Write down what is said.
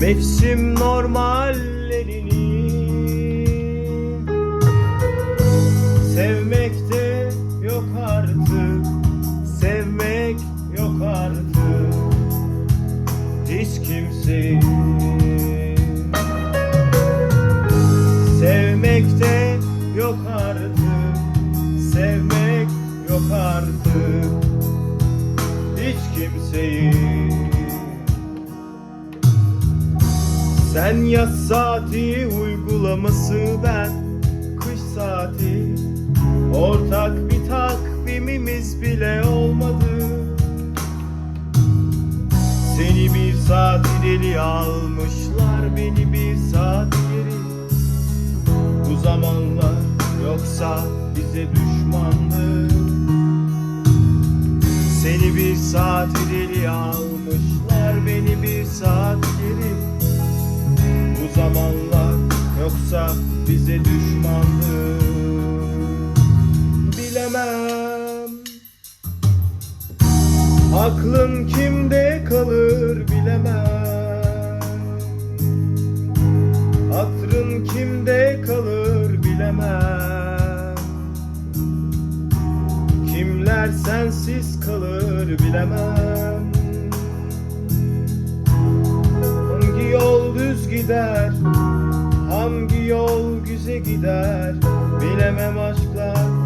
Mevsim normallerini Sevmekte yok artık Sevmek yok artık. Hiç kimseyi Sevmekte yok artık Sevmek yok artık. Hiç kimseyi Sen yaz saati uygulaması ben. Kış saati Ortak bir takvimimiz bile olmadı. Seni bir saat ileri almışlar Beni bir saat geri. Bu zamanlar yoksa bize düşmandı. Seni bir saat ileri almışlar Beni bir saat zamanlar Yoksa bize düşmandı Bilemem. Aklım kimde kalır bilemem. Hatrın kimde kalır bilemem. Kimler sensiz kalır bilemem. Hangi yol güze gider? Bilemem aşklar.